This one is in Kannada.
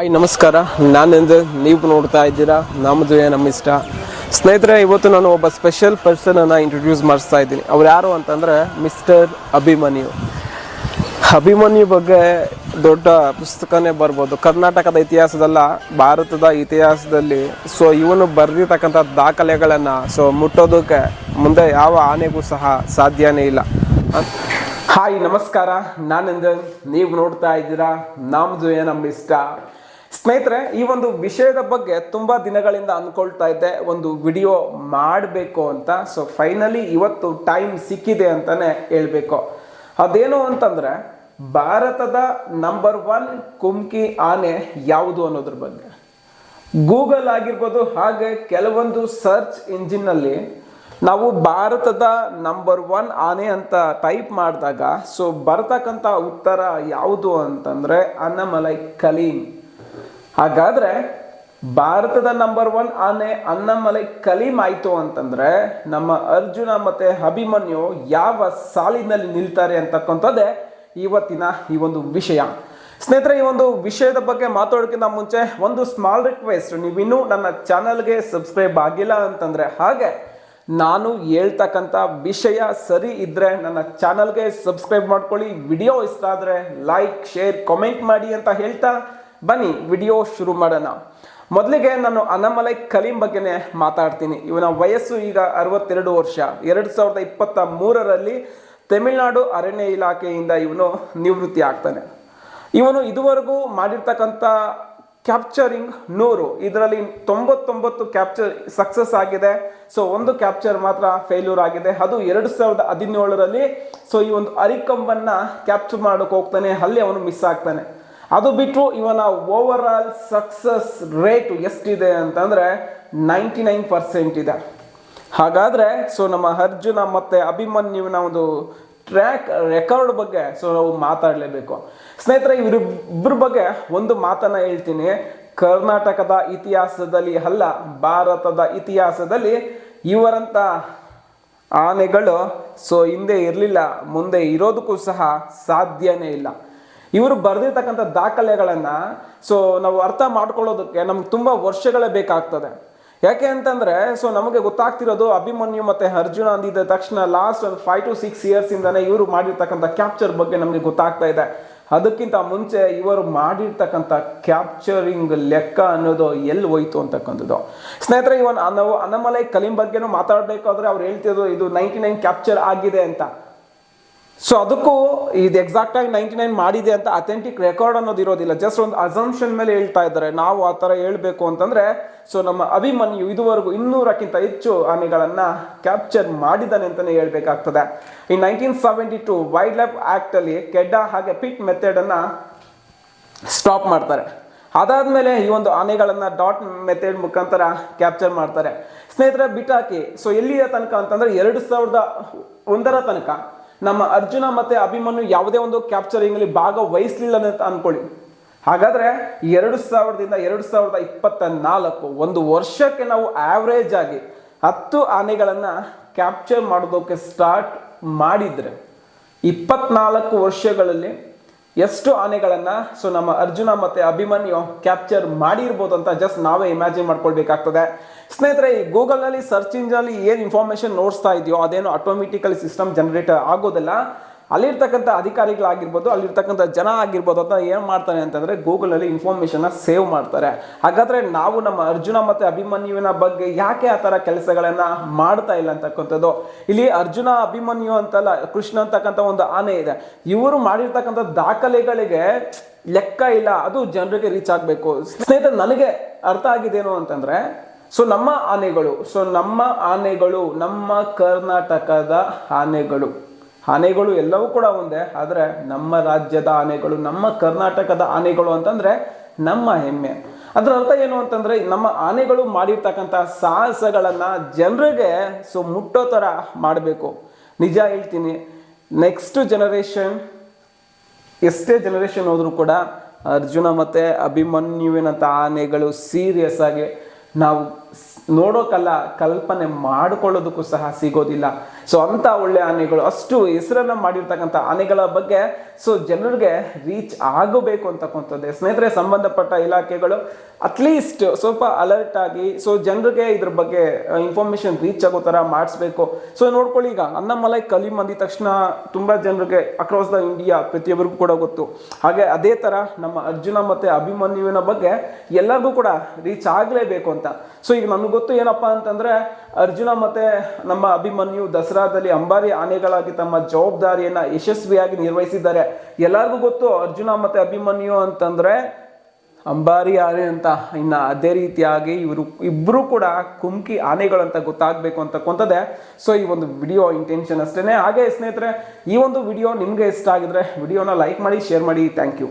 ಹಾಯ್, ನಮಸ್ಕಾರ. ನಾನೆಂದು ನೀವು ನೋಡ್ತಾ ಇದ್ದೀರಾ? ನಮ್ಮದು ನಮ್ಮ ಇಷ್ಟ? ಸ್ನೇಹಿತರೆ, ಇವತ್ತು ನಾನು ಒಬ್ಬ ಸ್ಪೆಷಲ್ ಪರ್ಸನನ್ನು ಇಂಟ್ರೊಡ್ಯೂಸ್ ಮಾಡಿಸ್ತಾ ಇದ್ದೀನಿ. ಅವ್ರು ಯಾರು ಅಂತಂದರೆ ಮಿಸ್ಟರ್ ಅಭಿಮನ್ಯು. ಅಭಿಮನ್ಯು ಬಗ್ಗೆ ದೊಡ್ಡ ಪುಸ್ತಕನೇ ಬರ್ಬೋದು. ಕರ್ನಾಟಕದ ಇತಿಹಾಸದಲ್ಲ, ಭಾರತದ ಇತಿಹಾಸದಲ್ಲಿ ಸೊ ಇವನು ಬರೆದಿರ್ತಕ್ಕಂಥ ದಾಖಲೆಗಳನ್ನು ಸೊ ಮುಟ್ಟೋದಕ್ಕೆ ಮುಂದೆ ಯಾವ ಆನೆಗೂ ಸಹ ಸಾಧ್ಯನೇ ಇಲ್ಲ. ಹಾಯ್, ನಮಸ್ಕಾರ. ನಾನಂದನ್ ನೀವು ನೋಡ್ತಾ ಇದ್ದೀರಾ? ನಮ್ಮದು ನಮ್ಮ ಇಷ್ಟ? ಸ್ನೇಹಿತರೆ, ಈ ಒಂದು ವಿಷಯದ ಬಗ್ಗೆ ತುಂಬ ದಿನಗಳಿಂದ ಅಂದ್ಕೊಳ್ತಾ ಇದ್ದೆ, ಒಂದು ವಿಡಿಯೋ ಮಾಡಬೇಕು ಅಂತ. ಸೊ ಫೈನಲಿ ಇವತ್ತು ಟೈಮ್ ಸಿಕ್ಕಿದೆ ಅಂತಾನೆ ಹೇಳಬೇಕು. ಅದೇನು ಅಂತಂದ್ರೆ, ಭಾರತದ ನಂಬರ್ ಒನ್ ಕುಮ್ಕಿ ಆನೆ ಯಾವುದು ಅನ್ನೋದ್ರ ಬಗ್ಗೆ. ಗೂಗಲ್ ಆಗಿರ್ಬೋದು, ಹಾಗೆ ಕೆಲವೊಂದು ಸರ್ಚ್ ಇಂಜಿನ್ನಲ್ಲಿ ನಾವು ಭಾರತದ ನಂಬರ್ ಒನ್ ಆನೆ ಅಂತ ಟೈಪ್ ಮಾಡಿದಾಗ ಸೊ ಬರ್ತಕ್ಕಂಥ ಉತ್ತರ ಯಾವುದು ಅಂತಂದ್ರೆ ಅನ್ನಮಲೈ ಕಲೀಂ ಹಾಗಾದ್ರೆ ಭಾರತದ ನಂಬರ್ ಒನ್ ಆನೆ ಅನ್ನಮಲೈ ಕಲೀಮ್ ಆಯ್ತು ಅಂತಂದ್ರೆ ನಮ್ಮ ಅರ್ಜುನ ಮತ್ತೆ ಅಭಿಮನ್ಯು ಯಾವ ಸಾಲಿನಲ್ಲಿ ನಿಲ್ತಾರೆ ಅಂತಕ್ಕಂಥದ್ದೇ ಇವತ್ತಿನ ಈ ಒಂದು ವಿಷಯ. ಸ್ನೇಹಿತರೆ, ಈ ಒಂದು ವಿಷಯದ ಬಗ್ಗೆ ಮಾತಾಡೋಕ್ಕಿಂತ ಮುಂಚೆ ಒಂದು ಸ್ಮಾಲ್ ರಿಕ್ವೆಸ್ಟ್ ನೀವಿನ್ನೂ ನನ್ನ ಚಾನಲ್ಗೆ ಸಬ್ಸ್ಕ್ರೈಬ್ ಆಗಿಲ್ಲ ಅಂತಂದ್ರೆ ಹಾಗೆ ನಾನು ಹೇಳ್ತಕ್ಕಂಥ ವಿಷಯ ಸರಿ ಇದ್ರೆ ನನ್ನ ಚಾನಲ್ಗೆ ಸಬ್ಸ್ಕ್ರೈಬ್ ಮಾಡ್ಕೊಳ್ಳಿ. ವಿಡಿಯೋ ಇಷ್ಟ ಆದರೆ ಲೈಕ್ ಶೇರ್ ಕಾಮೆಂಟ್ ಮಾಡಿ ಅಂತ ಹೇಳ್ತಾ ಬನ್ನಿ, ವಿಡಿಯೋ ಶುರು ಮಾಡೋಣ. ಮೊದಲಿಗೆ ನಾನು ಅನಮಲೈ ಕಲೀಂ ಬಗ್ಗೆನೇ ಮಾತಾಡ್ತೀನಿ. ಇವನ ವಯಸ್ಸು ಈಗ ಅರವತ್ತೆರಡು ವರ್ಷ. ಎರಡು ಸಾವಿರದ ಇಪ್ಪತ್ತ ಮೂರರಲ್ಲಿ ತಮಿಳುನಾಡು ಅರಣ್ಯ ಇಲಾಖೆಯಿಂದ ಇವನು ನಿವೃತ್ತಿ ಆಗ್ತಾನೆ. ಇವನು ಇದುವರೆಗೂ ಮಾಡಿರ್ತಕ್ಕಂಥ ಕ್ಯಾಪ್ಚರಿಂಗ್ ನೂರು. ಇದರಲ್ಲಿ ತೊಂಬತ್ತೊಂಬತ್ತು ಕ್ಯಾಪ್ಚರ್ ಸಕ್ಸಸ್ ಆಗಿದೆ. ಸೊ, ಒಂದು ಕ್ಯಾಪ್ಚರ್ ಮಾತ್ರ ಫೇಲ್ಯೂರ್ ಆಗಿದೆ. ಅದು ಎರಡು ಸಾವಿರದ ಹದಿನೇಳರಲ್ಲಿ ಸೊ, ಈ ಒಂದು ಅರಿಕಂಬನ್ನ ಕ್ಯಾಪ್ಚರ್ ಮಾಡೋಕೆ ಹೋಗ್ತಾನೆ. ಅಲ್ಲಿ ಅವನು ಮಿಸ್ ಆಗ್ತಾನೆ. ಅದು ಬಿಟ್ಟು ಇವನ ಓವರ್ ಆಲ್ ಸಕ್ಸಸ್ ರೇಟ್ ಎಷ್ಟಿದೆ ಅಂತಂದ್ರೆ ನೈಂಟಿ ನೈನ್ ಪರ್ಸೆಂಟ್ ಇದೆ. ಹಾಗಾದ್ರೆ ಸೊ ನಮ್ಮ ಅರ್ಜುನ ಮತ್ತೆ ಅಭಿಮನ್ಯುವಿನ ಒಂದು ಟ್ರ್ಯಾಕ್ ರೆಕಾರ್ಡ್ ಬಗ್ಗೆ ಸೊ ನಾವು ಮಾತಾಡಲೇಬೇಕು. ಸ್ನೇಹಿತರೆ ಇವರಿಬ್ಬರ ಬಗ್ಗೆ ಒಂದು ಮಾತನ್ನ ಹೇಳ್ತೀನಿ. ಕರ್ನಾಟಕದ ಇತಿಹಾಸದಲ್ಲಿ ಅಲ್ಲ, ಭಾರತದ ಇತಿಹಾಸದಲ್ಲಿ ಇವರಂತ ಆನೆಗಳು ಸೊ ಹಿಂದೆ ಇರಲಿಲ್ಲ, ಮುಂದೆ ಇರೋದಕ್ಕೂ ಸಹ ಸಾಧ್ಯನೇ ಇಲ್ಲ. ಇವರು ಬರೆದಿರ್ತಕ್ಕಂಥ ದಾಖಲೆಗಳನ್ನ ಸೊ ನಾವು ಅರ್ಥ ಮಾಡ್ಕೊಳ್ಳೋದಕ್ಕೆ ನಮ್ಗೆ ತುಂಬ ವರ್ಷಗಳೇ ಬೇಕಾಗ್ತದೆ. ಯಾಕೆ ಅಂತಂದ್ರೆ ಸೊ ನಮಗೆ ಗೊತ್ತಾಗ್ತಿರೋದು ಅಭಿಮನ್ಯು ಮತ್ತೆ ಅರ್ಜುನ ಅಂದಿದ್ದ ತಕ್ಷಣ ಲಾಸ್ಟ್ ಒಂದು ಫೈವ್ ಟು ಸಿಕ್ಸ್ ಇಯರ್ಸ್ ಇಂದಾನೆ ಇವರು ಮಾಡಿರ್ತಕ್ಕಂಥ ಕ್ಯಾಪ್ಚರ್ ಬಗ್ಗೆ ನಮಗೆ ಗೊತ್ತಾಗ್ತಾ ಇದೆ. ಅದಕ್ಕಿಂತ ಮುಂಚೆ ಇವರು ಮಾಡಿರ್ತಕ್ಕಂಥ ಕ್ಯಾಪ್ಚರಿಂಗ್ ಲೆಕ್ಕ ಅನ್ನೋದು ಎಲ್ಲಿ ಹೋಯ್ತು ಅಂತಕ್ಕಂಥದ್ದು. ಸ್ನೇಹಿತರೆ, ಇವನ್ ನಾವು ಅನಮಲೈ ಕಲಿಂ ಬಗ್ಗೆನೂ ಮಾತಾಡಬೇಕಾದ್ರೆ ಅವ್ರು ಹೇಳ್ತಿರೋದು ಇದು ನೈಂಟಿ ನೈನ್ ಕ್ಯಾಪ್ಚರ್ ಆಗಿದೆ ಅಂತ. ಸೊ ಅದಕ್ಕೂ ಇದು ಎಕ್ಸಾಕ್ಟ್ ಆಗಿ ನೈಂಟಿ ನೈನ್ ಮಾಡಿದೆ ಅಂತ ಅಥೆಂಟಿಕ್ ರೆಕಾರ್ಡ್ ಅನ್ನೋದು ಇರೋದಿಲ್ಲ. ಜಸ್ಟ್ ಒಂದು ಅಸಂಪ್ಷನ್ ಮೇಲೆ ಹೇಳ್ತಾ ಇದ್ದಾರೆ. ನಾವು ಆ ಥರ ಹೇಳಬೇಕು ಅಂತಂದ್ರೆ ಸೊ ನಮ್ಮ ಅಭಿಮನ್ಯು ಇದುವರೆಗೂ ಇನ್ನೂರಕ್ಕಿಂತ ಹೆಚ್ಚು ಆನೆಗಳನ್ನ ಕ್ಯಾಪ್ಚರ್ ಮಾಡಿದ್ದಾನೆ ಅಂತಲೇ ಹೇಳ್ಬೇಕಾಗ್ತದೆ. ಈ nineteen seventy two wildlife act ಅಲ್ಲಿ ಕೆಡ್ಡ ಹಾಗೆ ಪಿಟ್ ಮೆಥಡ್ ಅನ್ನ ಸ್ಟಾಪ್ ಮಾಡ್ತಾರೆ. ಅದಾದ್ಮೇಲೆ ಈ ಒಂದು ಆನೆಗಳನ್ನ ಡಾಟ್ ಮೆಥಡ್ ಮುಖಾಂತರ ಕ್ಯಾಪ್ಚರ್ ಮಾಡ್ತಾರೆ. ಸ್ನೇಹಿತರೆ, ಬಿಟ್ಟಾಕಿ ಸೊ ಎಲ್ಲಿಯ ತನಕ ಅಂತಂದ್ರೆ ಎರಡು ಸಾವಿರದ ಒಂದರ ತನಕ ನಮ್ಮ ಅರ್ಜುನ ಮತ್ತೆ ಅಭಿಮನ್ಯು ಯಾವುದೇ ಒಂದು ಕ್ಯಾಪ್ಚರಿಂಗ್ ಅಲ್ಲಿ ಭಾಗವಹಿಸ್ಲಿಲ್ಲ ಅಂತ ಅನ್ಕೊಳ್ಳಿ. ಹಾಗಾದ್ರೆ ಎರಡು ಸಾವಿರದಿಂದ ಎರಡು ಸಾವಿರದ ಇಪ್ಪತ್ತ ನಾಲ್ಕು ಒಂದು ವರ್ಷಕ್ಕೆ ನಾವು ಆವ್ರೇಜ್ ಆಗಿ ಹತ್ತು ಆನೆಗಳನ್ನ ಕ್ಯಾಪ್ಚರ್ ಮಾಡೋದಕ್ಕೆ ಸ್ಟಾರ್ಟ್ ಮಾಡಿದ್ರೆ ಇಪ್ಪತ್ನಾಲ್ಕು ವರ್ಷಗಳಲ್ಲಿ ಎಷ್ಟು ಆನೆಗಳನ್ನ ಸೊ ನಮ್ಮ ಅರ್ಜುನ ಮತ್ತೆ ಅಭಿಮನ್ಯು ಕ್ಯಾಪ್ಚರ್ ಮಾಡಿರ್ಬೋದು ಅಂತ ಜಸ್ಟ್ ನಾವೇ ಇಮ್ಯಾಜಿನ್ ಮಾಡ್ಕೊಳ್ಬೇಕಾಗ್ತದೆ. ಸ್ನೇಹಿತರೆ, ಈ ಗೂಗಲ್ನಲ್ಲಿ ಸರ್ಚ್ ಇಂಜಲ್ಲಿ ಏನು ಇನ್ಫಾರ್ಮೇಶನ್ ನೋಡ್ತಾ ಇದೆಯೋ, ಅದೇನು ಆಟೋಮೆಟಿಕಲಿ ಸಿಸ್ಟಮ್ ಜನರೇಟ್ ಆಗೋದಿಲ್ಲ. ಅಲ್ಲಿರ್ತಕ್ಕಂಥ ಅಧಿಕಾರಿಗಳಾಗಿರ್ಬೋದು, ಅಲ್ಲಿರ್ತಕ್ಕಂಥ ಜನ ಆಗಿರ್ಬೋದು ಅಂತ ಏನು ಮಾಡ್ತಾನೆ ಅಂತಂದರೆ ಗೂಗಲಲ್ಲಿ ಇನ್ಫಾರ್ಮೇಷನ್ನ ಸೇವ್ ಮಾಡ್ತಾರೆ. ಹಾಗಾದರೆ ನಾವು ನಮ್ಮ ಅರ್ಜುನ ಮತ್ತು ಅಭಿಮನ್ಯುವಿನ ಬಗ್ಗೆ ಯಾಕೆ ಆ ಥರ ಕೆಲಸಗಳನ್ನು ಮಾಡ್ತಾ ಇಲ್ಲ ಅಂತಕ್ಕಂಥದ್ದು? ಇಲ್ಲಿ ಅರ್ಜುನ, ಅಭಿಮನ್ಯು ಅಂತಲ್ಲ, ಕೃಷ್ಣ ಅಂತಕ್ಕಂಥ ಒಂದು ಆನೆ ಇದೆ. ಇವರು ಮಾಡಿರ್ತಕ್ಕಂಥ ದಾಖಲೆಗಳಿಗೆ ಲೆಕ್ಕ ಇಲ್ಲ, ಅದು ಜನರಿಗೆ ರೀಚ್ ಆಗಬೇಕು. ಸ್ನೇಹಿತರೆ, ನನಗೆ ಅರ್ಥ ಆಗಿದೇನು ಅಂತಂದರೆ ಸೊ ನಮ್ಮ ಆನೆಗಳು ಸೊ ನಮ್ಮ ಆನೆಗಳು, ನಮ್ಮ ಕರ್ನಾಟಕದ ಆನೆಗಳು. ಆನೆಗಳು ಎಲ್ಲವೂ ಕೂಡ ಒಂದೇ, ಆದರೆ ನಮ್ಮ ರಾಜ್ಯದ ಆನೆಗಳು, ನಮ್ಮ ಕರ್ನಾಟಕದ ಆನೆಗಳು ಅಂತಂದರೆ ನಮ್ಮ ಹೆಮ್ಮೆ. ಅದರ ಅರ್ಥ ಏನು ಅಂತಂದರೆ, ನಮ್ಮ ಆನೆಗಳು ಮಾಡಿರ್ತಕ್ಕಂಥ ಸಾಹಸಗಳನ್ನು ಜನರಿಗೆ ಸೊ ಮುಟ್ಟೋ ಥರ ಮಾಡಬೇಕು. ನಿಜ ಹೇಳ್ತೀನಿ ನೆಕ್ಸ್ಟ್ ಜನರೇಷನ್ ಎಷ್ಟೇ ಜನರೇಷನ್ ಹೋದರೂ ಕೂಡ ಅರ್ಜುನ ಮತ್ತೆ ಅಭಿಮನ್ಯುವಿನಂಥ ಆನೆಗಳು ಸೀರಿಯಸ್ ಆಗಿ ನಾವು ನೋಡೋಕಲ್ಲ, ಕಲ್ಪನೆ ಮಾಡಿಕೊಳ್ಳೋದಕ್ಕೂ ಸಹ ಸಿಗೋದಿಲ್ಲ. ಸೊ ಅಂತ ಒಳ್ಳೆ ಆನೆಗಳು, ಅಷ್ಟು ಹೆಸರನ್ನು ಮಾಡಿರ್ತಕ್ಕಂಥ ಆನೆಗಳ ಬಗ್ಗೆ ಸೊ ಜನರಿಗೆ ರೀಚ್ ಆಗಬೇಕು ಅಂತಕ್ಕಂಥದ್ದೇ. ಸ್ನೇಹಿತರೆ, ಸಂಬಂಧಪಟ್ಟ ಇಲಾಖೆಗಳು ಅಟ್ಲೀಸ್ಟ್ ಸ್ವಲ್ಪ ಅಲರ್ಟ್ ಆಗಿ ಸೊ ಜನರಿಗೆ ಇದ್ರ ಬಗ್ಗೆ ಇನ್ಫಾರ್ಮೇಶನ್ ರೀಚ್ ಆಗೋ ಥರ ಮಾಡಿಸ್ಬೇಕು. ಸೊ ನೋಡ್ಕೊಳ್ಳಿ ಈಗ, ಅನ್ನಮಲೈ ಕಲಿ ಅಂದಿದ ತಕ್ಷಣ ತುಂಬಾ ಜನರಿಗೆ ಅಕ್ರಾಸ್ ದ ಇಂಡಿಯಾ ಪ್ರತಿಯೊಬ್ಬರಿಗೂ ಕೂಡ ಗೊತ್ತು. ಹಾಗೆ ಅದೇ ತರ ನಮ್ಮ ಅರ್ಜುನ ಮತ್ತೆ ಅಭಿಮನ್ಯುವಿನ ಬಗ್ಗೆ ಎಲ್ಲರಿಗೂ ಕೂಡ ರೀಚ್ ಆಗಲೇಬೇಕು ಅಂತ. ಸೊ ಈಗ ನಮ್ಗೆ ಗೊತ್ತು ಏನಪ್ಪ ಅಂತಂದ್ರೆ ಅರ್ಜುನ ಮತ್ತೆ ನಮ್ಮ ಅಭಿಮನ್ಯು ದಸರಾದಲ್ಲಿ ಅಂಬಾರಿ ಆನೆಗಳಾಗಿ ತಮ್ಮ ಜವಾಬ್ದಾರಿಯನ್ನ ಯಶಸ್ವಿಯಾಗಿ ನಿರ್ವಹಿಸಿದ್ದಾರೆ. ಎಲ್ಲರಿಗೂ ಗೊತ್ತು ಅರ್ಜುನ ಮತ್ತೆ ಅಭಿಮನ್ಯು ಅಂತಂದ್ರೆ ಅಂಬಾರಿ ಆನೆ ಅಂತ. ಇನ್ನ ಅದೇ ರೀತಿಯಾಗಿ ಇವರು ಇಬ್ರು ಕೂಡ ಕುಮ್ಕಿ ಆನೆಗಳಂತ ಗೊತ್ತಾಗಬೇಕು ಅಂತಕ್ಕಂಥದ್ದೇ. ಸೊ ಈ ಒಂದು ವಿಡಿಯೋ ಇಂಟೆನ್ಷನ್ ಅಷ್ಟೇನೆ. ಹಾಗೆ ಸ್ನೇಹಿತರೆ, ಈ ಒಂದು ವಿಡಿಯೋ ನಿಮಗೆ ಇಷ್ಟ ಆಗಿದ್ರೆ ವಿಡಿಯೋನ ಲೈಕ್ ಮಾಡಿ ಶೇರ್ ಮಾಡಿ. Thank you